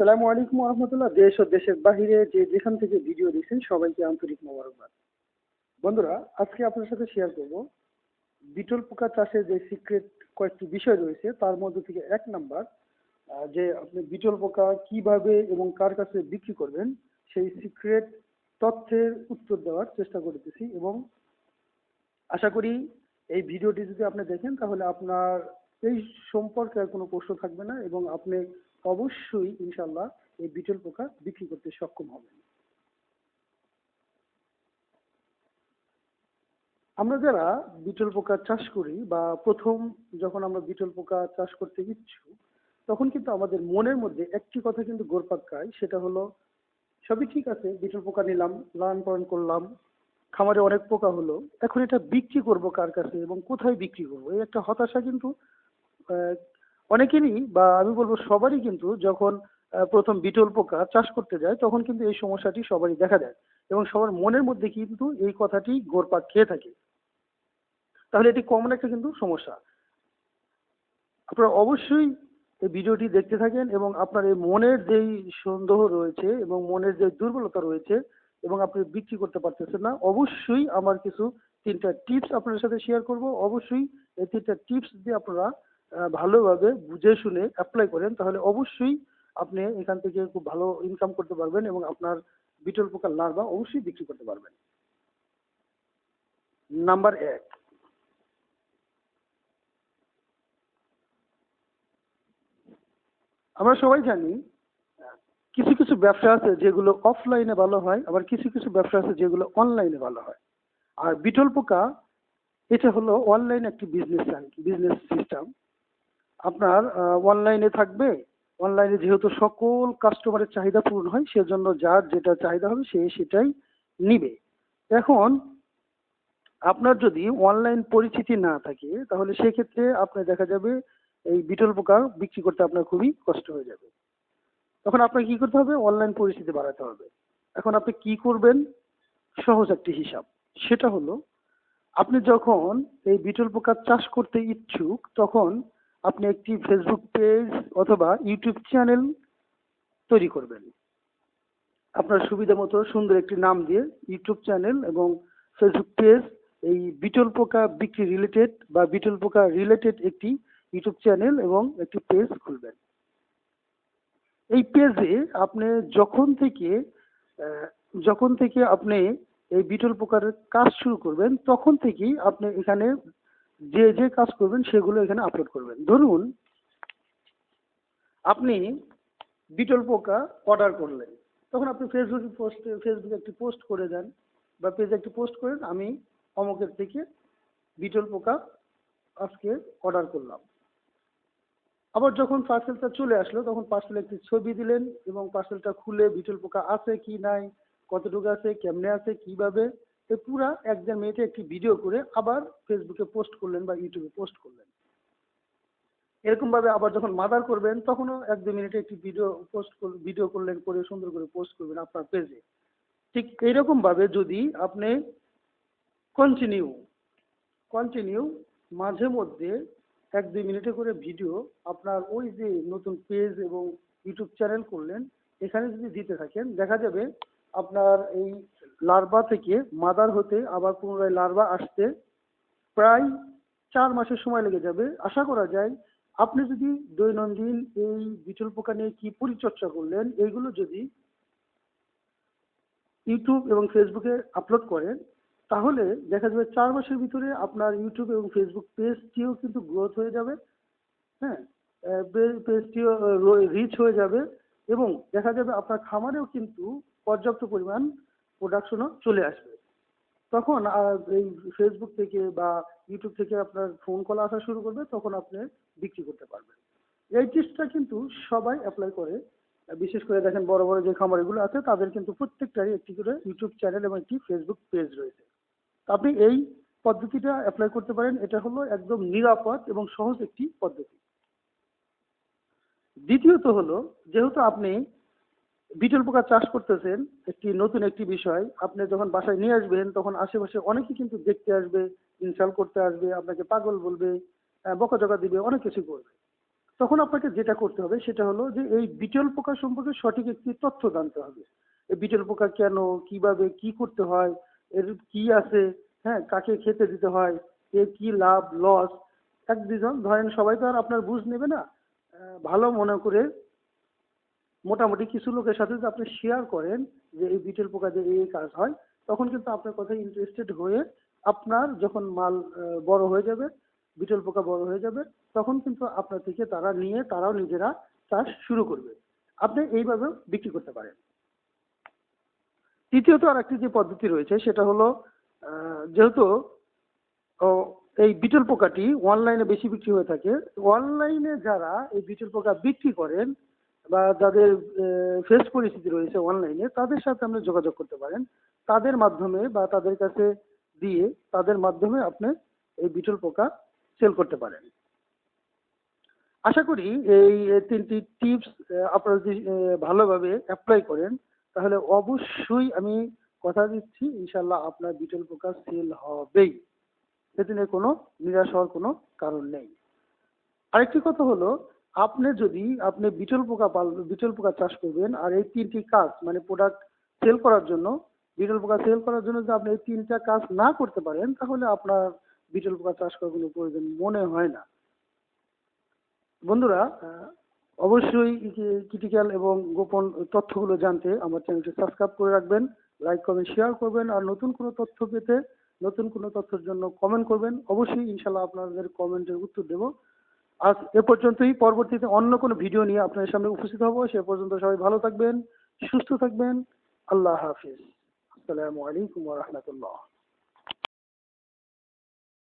আসসালামু আলাইকুম রহমতুল্লাহ দেশ ও দেশের বাহিরে যে যেখান থেকে ভিডিও দেখছেন, সবাইকে আন্তরিক মোবারকবাদ। বন্ধুরা, আজকে আপনার সাথে শেয়ার করব বিটল পোকা চাষের যে সিক্রেট কয়েকটি বিষয় রয়েছে, তার মধ্যে থেকে এক নাম্বার যে আপনি বিটল পোকা কীভাবে এবং কার কাছে বিক্রি করবেন, সেই সিক্রেট তথ্যের উত্তর দেওয়ার চেষ্টা করতেছি এবং আশা করি এই ভিডিওটি যদি আপনি দেখেন, তাহলে আপনার এই সম্পর্কে আর কোনো প্রশ্ন থাকবে না এবং আপনি অবশ্যই ইনশাল্লাহ এই বিটল পোকা বিক্রি করতে সক্ষম হবেন। আমরা যারা বিটল পোকা চাষ করি বা প্রথম যখন আমরা বিটল পোকা চাষ করতে ইচ্ছুক তখন কিন্তু আমাদের মনের মধ্যে একটি কথা কিন্তু ঘুরপাক খায়, সেটা হলো, সবই ঠিক আছে, বিটল পোকা নিলাম লালন পালন করলাম, খামারে অনেক পোকা হলো, এখন এটা বিক্রি করব কার কাছে এবং কোথায় বিক্রি করব? এই একটা হতাশা কিন্তু অনেকেরই বা আমি বলব সবারই কিন্তু যখন প্রথম বিটল পোকা চাষ করতে যায়, তখন কিন্তু এই সমস্যাটি সবারই দেখা দেয় এবং সবার মনের মধ্যে কিন্তু এই কথাটি গোরপাক খেয়ে থাকে। তাহলে এটি কমন একটা কিন্তু সমস্যা। আপনারা অবশ্যই এই ভিডিওটি দেখতে থাকেন এবং আপনার এই মনের যেই সন্দেহ রয়েছে এবং মনের যে দুর্বলতা রয়েছে এবং আপনি বিক্রি করতে পারতেছেন না, অবশ্যই আমার কিছু তিনটা টিপস আপনার সাথে শেয়ার করব। অবশ্যই এই তিনটা টিপস দিয়ে আপনারা ভালোভাবে বুঝে শুনে অ্যাপ্লাই করেন, তাহলে অবশ্যই আপনি এখান থেকে খুব ভালো ইনকাম করতে পারবেন এবং আপনার বিটল পোকার লার্ভা অবশ্যই বিক্রি করতে পারবেন। নাম্বার এক। আমরা সবাই জানি কিছু কিছু ব্যবসা আছে যেগুলো অফলাইনে ভালো হয়, আবার কিছু কিছু ব্যবসা আছে যেগুলো অনলাইনে ভালো হয়। আর বিটল পোকা, এটা হলো অনলাইন একটি বিজনেস বিজনেস সিস্টেম আপনার অনলাইনে থাকবে। অনলাইনে যেহেতু সকল কাস্টমারের চাহিদা পূরণ হয়, সেজন্য যার যেটা চাহিদা হবে সে সেটাই নিবে। এখন, আপনার যদি অনলাইন পরিচিতি না থাকে, তাহলে সেক্ষেত্রে আপনার দেখা যাবে এই বিটল পোকা বিক্রি করতে আপনার খুবই কষ্ট হয়ে যাবে। তখন আপনাকে কি করতে হবে? অনলাইন পরিচিতি বাড়াতে হবে। এখন আপনি কি করবেন? সহজ একটি হিসাব। সেটা হলো, আপনি যখন এই বিটল পোকার চাষ করতে ইচ্ছুক, তখন আপনি একটি ফেসবুক পেজ অথবা ইউটিউব চ্যানেল তৈরি করবেন। আপনার সুবিধা মতো সুন্দর একটি নাম দিয়ে ইউটিউব চ্যানেল এবং ফেসবুক পেজ এই বিটল পোকা বিক্রি রিলেটেড বা বিটল পোকা রিলেটেড একটি ইউটিউব চ্যানেল এবং একটি পেজ খুলবেন। এই পেজে আপনি যখন থেকে যখন থেকে আপনি এই বিটল পোকার কাজ শুরু করবেন, তখন থেকেই আপনি এখানে যে যে কাজ করবেন সেগুলো এখানে আপলোড করবেন। ধরুন, আপনি বিটল পোকা অর্ডার করলেন। তখন আপনি ফেসবুকে পোস্ট ফেসবুকে একটি পোস্ট করে দেন বা পেজে একটি পোস্ট করেন আমি অমুকের থেকে বিটল পোকা আজকে অর্ডার করলাম। আবার যখন পার্সেলটা চলে আসলো, তখন পার্সেলে একটি ছবি দিলেন এবং পার্সেলটা খুলে বিটল পোকা আছে কি নাই, কতটুকু আছে, কেমনে আছে, কীভাবে এ পুরা এক মিনিটে একটি ভিডিও করে আবার ফেসবুকে পোস্ট করলেন বা ইউটিউবে পোস্ট করলেন। এরকম ভাবে আবার যখন মাদার করবেন, তখনও এক দু মিনিটে একটি ভিডিও পোস্ট ভিডিও করলেন, করে সুন্দর করে পোস্ট করবেন আপনার পেজে ঠিক এইরকম ভাবে যদি আপনি কন্টিনিউ কন্টিনিউ মাঝে মধ্যে এক দুই মিনিটে করে ভিডিও আপনার ওই যে নতুন পেজ এবং ইউটিউব চ্যানেল করলেন, এখানে যদি দিতে থাকেন, দেখা যাবে আপনার এই লার্ভা থেকে মাদার হতে আবার পুনরায় লার্ভা আসতে প্রায় চার মাসের সময় লেগে যাবে। আশা করা যায় আপনি যদি দৈনন্দিন এই বিটল পোকা নিয়ে কি পরিচর্যা করলেন, এইগুলো যদি ইউটিউব এবং ফেসবুকে আপলোড করেন, তাহলে দেখা যাবে চার মাসের ভিতরে আপনার ইউটিউব এবং ফেসবুক পেজটিও কিন্তু গ্রোথ হয়ে যাবে হ্যাঁ? পেজটিও রিচ হয়ে যাবে এবং দেখা যাবে আপনার খামারেও কিন্তু পর্যাপ্ত পরিমাণ প্রোডাকশনও চলে আসবে। তখন এই ফেসবুক থেকে বা ইউটিউব থেকে আপনার ফোন কল আসা শুরু করবে, তখন আপনি বিক্রি করতে পারবেন। এই টিপসটা কিন্তু সবাই অ্যাপ্লাই করে। বিশেষ করে দেখেন, বড় বড় যে খামারগুলো আছে, তাদের কিন্তু প্রত্যেকটারই একটি করে ইউটিউব চ্যানেল এবং একটি ফেসবুক পেজ রয়েছে। আপনি এই পদ্ধতিটা অ্যাপ্লাই করতে পারেন। এটা হলো একদম নিরাপদ এবং সহজ একটি পদ্ধতি। দ্বিতীয়ত হলো, যেহেতু আপনি বিটল পোকা চাষ করতেছেন, একটি নতুন একটি বিষয়। আপনি যখন বাসায় নিয়ে আসবেন, তখন আশেপাশে অনেকে কিন্তু দেখতে আসবে ইনসাল করতে আসবে, আপনাকে পাগল বলবে বকাঝকা দিবে, অনেক কিছু করবে। তখন আপনাকে যেটা করতে হবে, সেটা হলো যে এই বিটল পোকা সম্পর্কে সঠিক একটি তথ্য জানতে হবে। এই বিটল পোকা কেন, কীভাবে, কি করতে হয়, এর কি আছে হ্যাঁ কাকে খেতে দিতে হয়, এর কি লাভ, লস, এক দুজন ধরেন সবাই তো আর আপনার বুঝ নেবে না। ভালো মনে করে মোটামুটি কিছু লোকের সাথে যদি আপনি শেয়ার করেন যে এই বিটেল পোকা যে এই কাজ হয়, তখন কিন্তু আপনার কথা ইন্টারেস্টেড হয়ে আপনার যখন মাল বড় হয়ে যাবে বিটেল পোকা বড় হয়ে যাবে, তখন কিন্তু আপনার থেকে তারা নিয়ে তারাও নিজেরা চাষ শুরু করবে। আপনি এইভাবে বিক্রি করতে পারেন। তৃতীয়ত আর একটি যে পদ্ধতি রয়েছে, সেটা হলো যেহেতু এই বিটল পোকাটি অনলাইনে বেশি বিক্রি হয়ে থাকে অনলাইনে যারা এই বিটল পোকা বিক্রি করেন বা যাদের ফেস পরিস্থিতি রয়েছে অনলাইনে তাদের সাথে আপনি যোগাযোগ করতে পারেন। তাদের মাধ্যমে বা তাদের কাছে দিয়ে তাদের মাধ্যমে আপনি এই বিটল পোকা সেল করতে পারেন। আশা করি এই তিনটি টিপস আপনারা যদি ভালোভাবে অ্যাপ্লাই করেন, তাহলে অবশ্যই আমি কথা দিচ্ছি ইনশাল্লাহ আপনার বিটল পোকা সেল হবেই। সেদিনে কোনো নিরাশ হওয়ার কোনো কারণ নেই। আরেকটি কথা হলো আপনি যদি, আপনি বিটল পোকা পাল, বিটল পোকা চাষ করবেন আর এই তিনটি কাজ মানে প্রোডাক্ট সেল করার জন্য, বিটল পোকা সেল করার জন্য যদি আপনি এই তিনটা কাজ না করতে পারেন, তাহলে আপনার বিটল পোকা চাষ করার কোনো প্রয়োজন মনে হয় না। বন্ধুরা অবশ্যই ক্রিটিক্যাল এবং গোপন তথ্যগুলো জানতে আমার চ্যানেলটি সাবস্ক্রাইব করে রাখবেন লাইক কমেন্ট শেয়ার করবেন, আর নতুন কোনো তথ্য পেতে, নতুন কোনো তথ্যের জন্য কমেন্ট করবেন। অবশ্যই ইনশাল্লাহ আপনাদের কমেন্টের উত্তর দেব। আজ এ পর্যন্তই। পরবর্তীতে অন্য কোনো ভিডিও নিয়ে আপনাদের সামনে উপস্থিত হব। সে পর্যন্ত সবাই ভালো থাকবেন, সুস্থ থাকবেন। আল্লাহ হাফিজ। আসসালামু আলাইকুম রাহমাতুল্লাহ।